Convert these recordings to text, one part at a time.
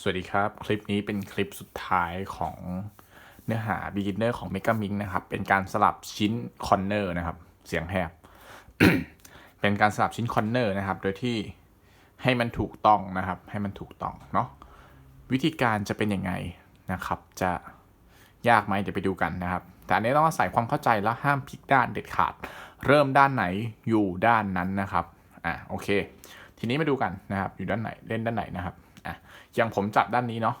สวัสดีครับ คลิปนี้เป็นคลิปสุดท้ายของเนื้อหา beginner ของ Mega m i n นะครับ เป็นการสลับชิ้นคอนเนอร์นะครับ เสียงแหบ เป็นการสลับชิ้นคอนเนอร์นะครับ โดยที่ให้มันถูกต้องนะครับ ให้มันถูกต้องเนาะ วิธีการจะเป็นยังไงนะครับ จะยากไหมเดี๋ยวไปดูกันนะครับ แต่อันนี้ต้องอาศัยความเข้าใจแล้วห้ามพลิกด้านเด็ดขาด เริ่มด้านไหนอยู่ด้านนั้นนะครับ อะโอเค ทีนี้มาดูกันนะครับ อยู่ด้านไหนเล่นด้านไหนนะครับ อะอย่างผมจับด้านนี้เนาะ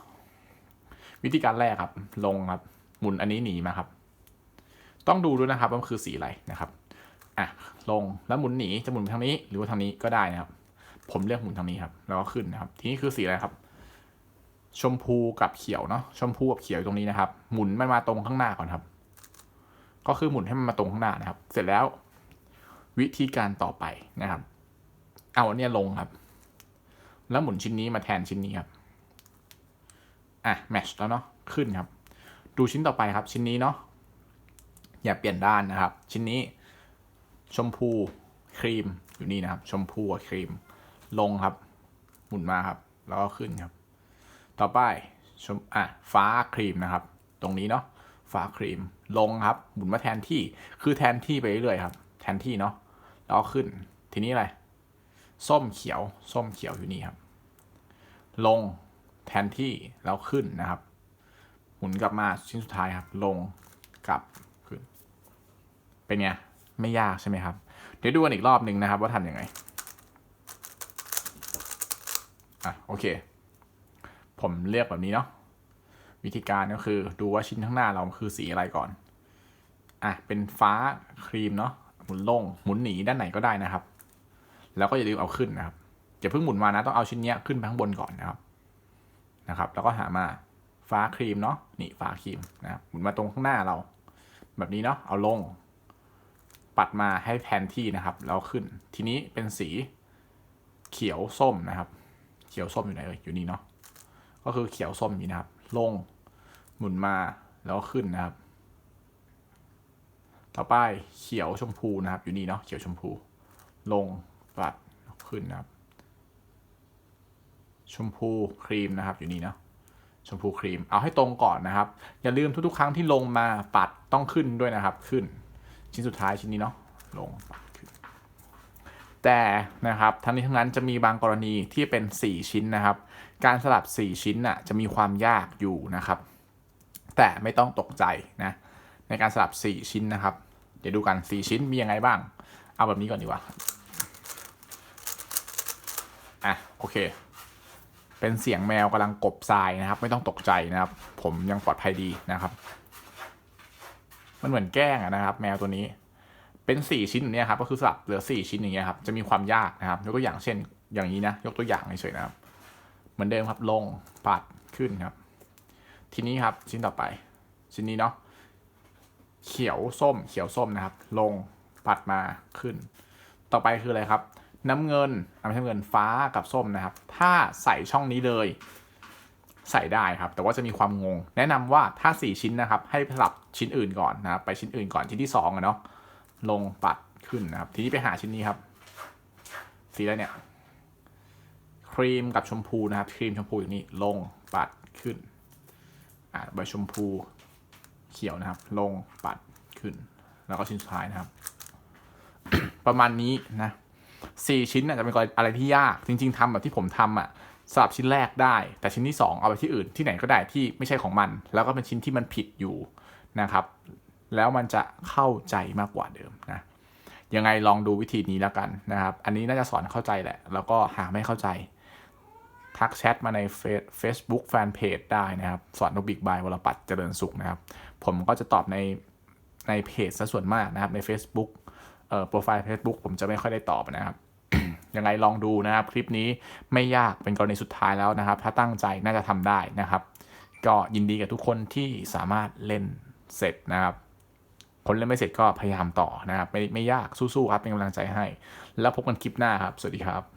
วิธีการแรกครับ ลงครับ หมุนอันนี้หนีมาครับ ต้องดูด้วยนะครับว่ามันคือสีอะไรนะครับอะลงแล้วหมุนหนีจะหมุนไปทางนี้ หรือว่าทางนี้ก็ได้นะครับ ผมเลือกหมุนทางนี้ครับ แล้วก็ขึ้นนะครับ ทีนี้คือสีอะไรครับ ชมพูกับเขียวเนาะชมพูกับเขียวอยู่ตรงนี้นะครับ หมุนมันมาตรงข้างหน้าก่อนครับ ก็คือหมุนให้มันมาตรงข้างหน้านะครับ เสร็จแล้ว วิธีการต่อไปนะครับ เอาเนี้ยลงครับ แล้วหมุนชิ้นนี้มาแทนชิ้นนี้ครับ อะแมชแล้วเนาะขึ้นครับ ดูชิ้นต่อไปครับชิ้นนี้เนาะอย่าเปลี่ยนด้านนะครับ ชิ้นนี้ ชมพูครีมอยู่นี่นะครับ ชมพูกับครีม ลงครับ หมุนมาครับ แล้วก็ขึ้นครับ ต่อไปชมอะฟ้าครีมนะครับ ตรงนี้เนาะฟ้าครีมลงครับหมุนมาแทนที่คือแทนที่ไปเรื่อยๆครับ แทนที่เนาะแล้วขึ้นทีนี้อะไร ส้มเขียว ส้มเขียวอยู่นี่ครับ ลงแทนที่แล้วขึ้นนะครับ หมุนกลับมาชิ้นสุดท้ายครับ ลงกลับขึ้น เป็นไง ไม่ยากใช่ไหมครับ เดี๋ยวดูกันอีกรอบหนึ่งนะครับ ว่าทำยังไง อะโอเค ผมเลือกแบบนี้เนาะ วิธีการก็คือดูว่าชิ้นข้างหน้าเราคือสีอะไรก่อน อะเป็นฟ้าครีมเนาะ หมุนลง หมุนหนีด้านไหนก็ได้นะครับ แล้วก็อย่าลืมเอาขึ้นนะครับอย่าเพิ่งหมุนมานะต้องเอาชิ้นเนี้ยขึ้นไปข้างบนก่อนนะครับนะครับ แล้วก็หามาฟ้าครีมเนาะนี่ฟ้าครีมนะครับหมุนมาตรงข้างหน้าเรา แบบนี้เนาะเอาลง ปัดมาให้แทนที่นะครับแล้วขึ้น ทีนี้เป็นสีเขียวส้มนะครับ เขียวส้มอยู่ไหนเอ่ยอยู่นี่เนาะก็คือเขียวส้มอยู่นะครับ ลงหมุนมาแล้วขึ้นนะครับ ต่อไปเขียวชมพูนะครับ อยู่นี่เนาะเขียวชมพู ลง ปัดขึ้นนะครับ ชมพูครีมนะครับอยู่นี่เนาะชมพูครีม เอาให้ตรงก่อนนะครับ อย่าลืมทุกๆ ครั้งที่ลงมาปัดต้องขึ้นด้วยนะครับขึ้น ชิ้นสุดท้ายชิ้นนี้เนาะลงปัดขึ้นแต่นะครับทั้งนี้ทั้งนั้นจะมีบางกรณีที่เป็น 4 ชิ้นนะครับ การสลับ 4 ชิ้นน่ะจะมีความยากอยู่นะครับ แต่ไม่ต้องตกใจนะในการสลับ 4 ชิ้นนะครับ เดี๋ยวดูกัน 4 ชิ้นมียังไงบ้าง เอาแบบนี้ก่อนดีกว่า อะโอเค เป็นเสียงแมวกำลังกบทรายนะครับ ไม่ต้องตกใจนะครับ ผมยังปลอดภัยดีนะครับ มันเหมือนแกล้งอะนะครับ แมวตัวนี้ เป็นสี่ชิ้นอย่างเนี้ยครับ ก็คือสลับเหลือสี่ชิ้นอย่างเงี้ยครับ จะมีความยากนะครับ ยกตัวอย่างเช่น อย่างนี้นะ ยกตัวอย่างเฉยๆนะครับ เหมือนเดิมครับ ลง ปัด ขึ้นครับ ทีนี้ครับ ชิ้นต่อไป ชิ้นนี้เนาะ เขียวส้ม เขียวส้มนะครับ ลง ปัดมา ขึ้น ต่อไปคืออะไรครับ น้ำเงินไม่ใช่เงินฟ้ากับส้มนะครับ ถ้าใส่ช่องนี้เลย ใส่ได้ครับ แต่ว่าจะมีความงง แนะนำว่าถ้า 4 ชิ้นนะครับ ให้สลับชิ้นอื่นก่อนนะครับ ไปชิ้นอื่นก่อนชิ้นที่2อะเนาะลงปัดขึ้นนะครับ ทีนี้ไปหาชิ้นนี้ครับ สีอะไรเนี่ย ครีมกับชมพูนะครับ ครีมชมพูอย่างนี้ลงปัดขึ้นอ่าใบชมพูเขียวนะครับ ลงปัดขึ้น แล้วก็ชิ้นสุดท้ายนะครับ ประมาณนี้นะ สี่ชิ้นน่ะจะเป็นอะไรที่ยากจริง ๆทำแบบที่ผมทำอะสลับชิ้นแรกได้ แต่ชิ้นที่สองเอาไปที่อื่นที่ไหนก็ได้ที่ไม่ใช่ของมัน แล้วก็เป็นชิ้นที่มันผิดอยู่นะครับ แล้วมันจะเข้าใจมากกว่าเดิมนะยังไงลองดูวิธีนี้แล้วกันนะครับ อันนี้น่าจะสอนเข้าใจแหละ แล้วก็หากไม่เข้าใจ ทักแชทมาในเฟซบุ๊กแฟนเพจได้นะครับ สอนนบิกบายวรปัตเจริญสุขนะครับ ผมก็จะตอบในในเพจซะส่วนมากนะครับใน Facebook โปรไฟล์ Facebook ผมจะไม่ค่อยได้ตอบนะครับยังไงลองดูนะครับคลิปนี้ไม่ยากเป็นกรณีสุดท้ายแล้วนะครับ ถ้าตั้งใจน่าจะทำได้นะครับ ก็ยินดีกับทุกคนที่สามารถเล่นเสร็จนะครับคนเล่นไม่เสร็จก็พยายามต่อนะครับ ไม่ไม่ยากสู้ๆครับเป็นกำลังใจให้ แล้วพบกันคลิปหน้าครับ สวัสดีครับ